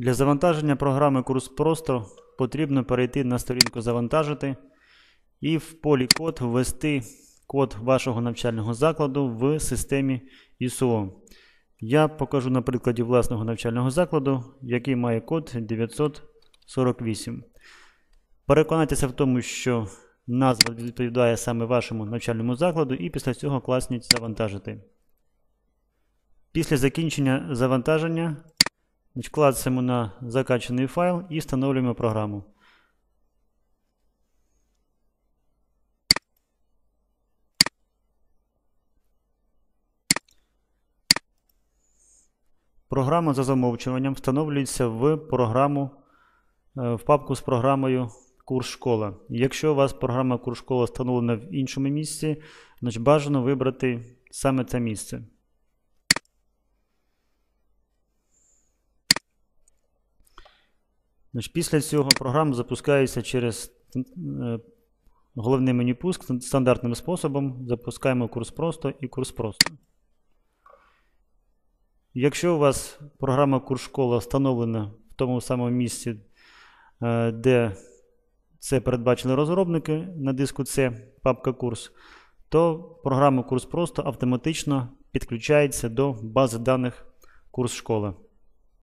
Для завантаження програми Курс Просто потрібно перейти на сторінку Завантажити і в полі код ввести код вашого навчального закладу в системі ISO. Я покажу на прикладі власного навчального закладу, який має код 948. Переконайтеся в тому, що назва відповідає саме вашому навчальному закладу, і після цього класніть завантажити. Після закінчення завантаження клацаємо на закачаний файл і встановлюємо програму. Програма за замовчуванням встановлюється в програму е, в папку з програмою Курс школа. Якщо у вас програма Курс школа встановлена в іншому місці, значить бажано вибрати саме це місце. Значить, після цього програма запускається через е, головне меню пуск стандартним способом. Запускаємо курс просто і курс просто. Якщо у вас програма курс школа встановлена в тому самому місці, е, де це передбачили розробники на диску C, папка курс, то програма курс просто автоматично підключається до бази даних курс школи.